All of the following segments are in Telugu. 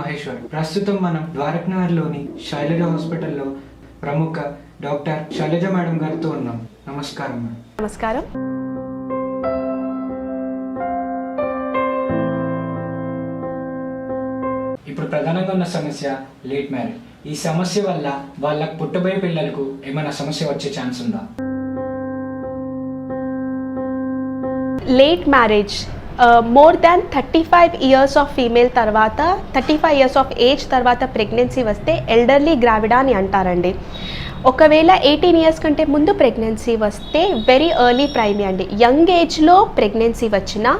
మహేశ్వర్ ప్రస్తుతం మనం ద్వారక్నగర్లోని శైలజ హాస్పిటల్లో ప్రముఖ డాక్టర్ శైలజ మేడం గారితో ఉన్నాం. నమస్కారం మేడం. నమస్కారం. ఇప్పుడు ప్రధానంగా ఉన్న సమస్య లేట్ మ్యారేజ్. ఈ సమస్య వల్ల వాళ్ళకు పుట్టబోయే పిల్లలకు ఏమైనా సమస్య వచ్చే ఛాన్స్ ఉందా? Late marriage more than thirty five years of female తర్వాత thirty five years of age తర్వాత ప్రెగ్నెన్సీ వస్తే ఎల్డర్లీ గ్రావిడా అని అంటారండి ఒకవేళ ఎయిటీన్ ఇయర్స్ కంటే ముందు ప్రెగ్నెన్సీ వస్తే వెరీ ఎర్లీ ప్రైమీ అండి యంగ్ ఏజ్లో ప్రెగ్నెన్సీ వచ్చినా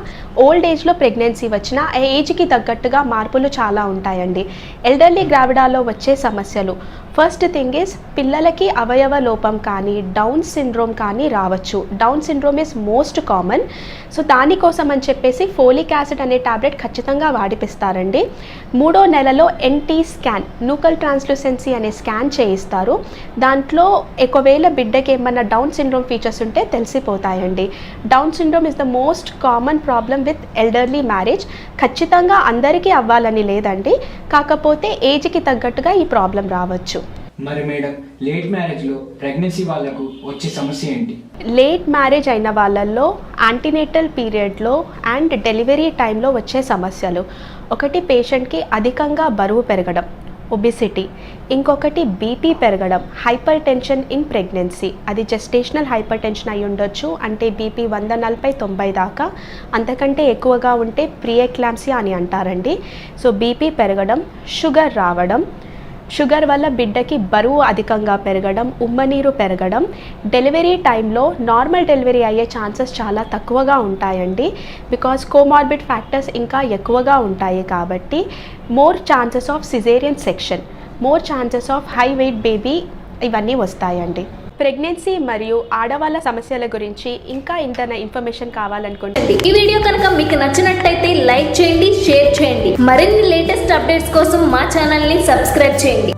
ఓల్డ్ ఏజ్లో ప్రెగ్నెన్సీ వచ్చినా ఆ ఏజ్కి తగ్గట్టుగా మార్పులు చాలా ఉంటాయండి ఎల్డర్లీ గ్రావిడాలో వచ్చే సమస్యలు ఫస్ట్ థింగ్ ఇస్ పిల్లలకి అవయవ లోపం కానీ డౌన్ సిండ్రోమ్ కానీ రావచ్చు. Down syndrome is most common so దానికోసం అని చెప్పేసి ఫోలిక్ యాసిడ్ అనే టాబ్లెట్ ఖచ్చితంగా వాడిపిస్తారండి. మూడో నెలలో ఎన్టీ స్కాన్ నూకల్ ట్రాన్స్లూసెన్సీ అనే స్కాన్ చేయిస్తారు. దాంట్లో ఒకవేళ బిడ్డకి ఏమన్నా డౌన్ సిండ్రోమ్ ఫీచర్స్ ఉంటే తెలిసిపోతాయండి. Down syndrome is the most common problem with elderly marriage ఖచ్చితంగా అందరికీ అవ్వాలని లేదండి. కాకపోతే ఏజ్కి తగ్గట్టుగా ఈ ప్రాబ్లం రావచ్చు. మరి మేడం లేట్ మ్యారేజ్లో ప్రెగ్నెన్సీ వాళ్ళకు వచ్చే సమస్య ఏంటి? లేట్ మ్యారేజ్ అయిన వాళ్ళల్లో యాంటీనేటల్ పీరియడ్లో అండ్ డెలివరీ టైంలో వచ్చే సమస్యలు. ఒకటి పేషెంట్కి అధికంగా బరువు పెరగడం ఒబిసిటీ ఇంకొకటి బీపీ పెరగడం హైపర్ టెన్షన్ ఇన్ ప్రెగ్నెన్సీ అది జెస్టేషనల్ హైపర్ టెన్షన్ అయి ఉండొచ్చు అంటే బీపీ వంద నలభై తొంభై దాకా. అంతకంటే ఎక్కువగా ఉంటే ప్రియక్లాంసియా అని అంటారండి. సో బీపీ పెరగడం షుగర్ రావడం షుగర్ వల్ల బిడ్డకి బరువు అధికంగా పెరగడం ఉమ్మనీరు పెరగడం డెలివరీ టైంలో నార్మల్ డెలివరీ అయ్యే ఛాన్సెస్ చాలా తక్కువగా ఉంటాయండి. బికాస్ కోమార్బిడ్ ఫ్యాక్టర్స్ ఇంకా ఎక్కువగా ఉంటాయి కాబట్టి more chances of caesarean section more chances of high weight baby ఇవన్నీ వస్తాయండి. ప్రెగ్నెన్సీ మరియు ఆడవాళ్ళ సమస్యల గురించి ఇంకా ఇంతన ఇన్ఫర్మేషన్ కావాలనుకుంటే ఈ వీడియో కనుక మీకు నచ్చినట్టయితే లైక్ చేయండి షేర్ చేయండి. మరిన్ని లేటెస్ట్ అప్డేట్స్ కోసం మా ఛానల్ని సబ్స్క్రైబ్ చేయండి.